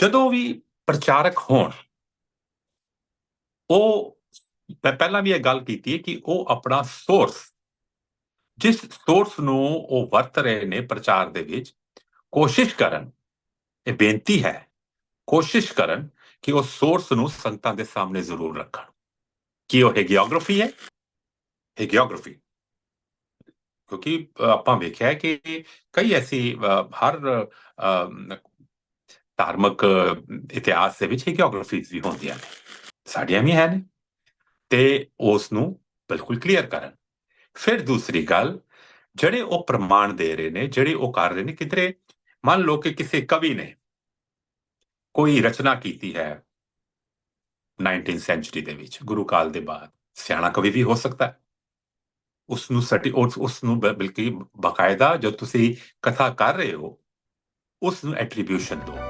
ਜਦੋਂ ਵੀ ਪ੍ਰਚਾਰਕ ਹੋਣ, ਉਹ, ਮੈਂ ਪਹਿਲਾਂ ਵੀ ਇਹ ਗੱਲ ਕੀਤੀ ਹੈ ਕਿ ਉਹ ਆਪਣਾ ਸੋਰਸ ਜਿਸ ਸੋਰਸ ਨੂੰ ਉਹ ਵਰਤ ਰਹੇ ਨੇ ਪ੍ਰਚਾਰ ਦੇ ਵਿੱਚ, ਕੋਸ਼ਿਸ਼ ਕਰਨ, ਇਹ ਬੇਨਤੀ ਹੈ, ਕੋਸ਼ਿਸ਼ ਕਰਨ ਕਿ ਉਹ ਸੋਰਸ ਨੂੰ ਸੰਗਤਾਂ ਦੇ ਸਾਹਮਣੇ ਜ਼ਰੂਰ ਰੱਖਣ। ਕੀ ਉਹ ਹੈਗਿਓਗ੍ਰਾਫੀ ਹੈ? ਹੈਗਿਓਗ੍ਰਾਫੀ ਕਿਉਂਕਿ ਆਪਾਂ ਵੇਖਿਆ ਕਿ ਕਈ ਐਸੀ ਹਰ ਧਾਰਮਿਕ ਇਤਿਹਾਸ ਦੇ ਵਿੱਚ ਹੈਗਿਓਗ੍ਰਾਫੀਜ਼ ਵੀ ਹੁੰਦੀਆਂ ਨੇ। ਸਾਡੀਆਂ ਵੀ ਹਨ ਤੇ ਉਸ ਨੂੰ ਬਿਲਕੁਲ ਕਲੀਅਰ ਕਰਨ। ਫਿਰ ਦੂਸਰੀ ਗੱਲ, ਜਿਹੜੇ ਉਹ ਪ੍ਰਮਾਣ ਦੇ ਰਹੇ ਨੇ, ਜਿਹੜੇ ਉਹ ਕਰ ਰਹੇ ਨੇ, ਕਿਧਰੇ ਮੰਨ ਲਓ ਕਿ ਕਿਸੇ ਕਵੀ ਨੇ ਕੋਈ ਰਚਨਾ ਕੀਤੀ ਹੈ 19th ਸੈਂਚਰੀ ਦੇ ਵਿੱਚ, ਗੁਰੂ ਕਾਲ ਦੇ ਬਾਅਦ, ਸਿਆਣਾ ਕਵੀ ਵੀ ਹੋ ਸਕਦਾ ਹੈ। ਉਸ ਨੂੰ ਸਰਟੀ ਉਸ ਨੂੰ ਬਲਕਿ ਬਕਾਇਦਾ ਜੋ ਤੁਸੀਂ ਕਥਾ ਕਰ ਰਹੇ ਹੋ ਉਸ ਨੂੰ ਐਟਰੀਬਿਊਸ਼ਨ ਦਿਓ।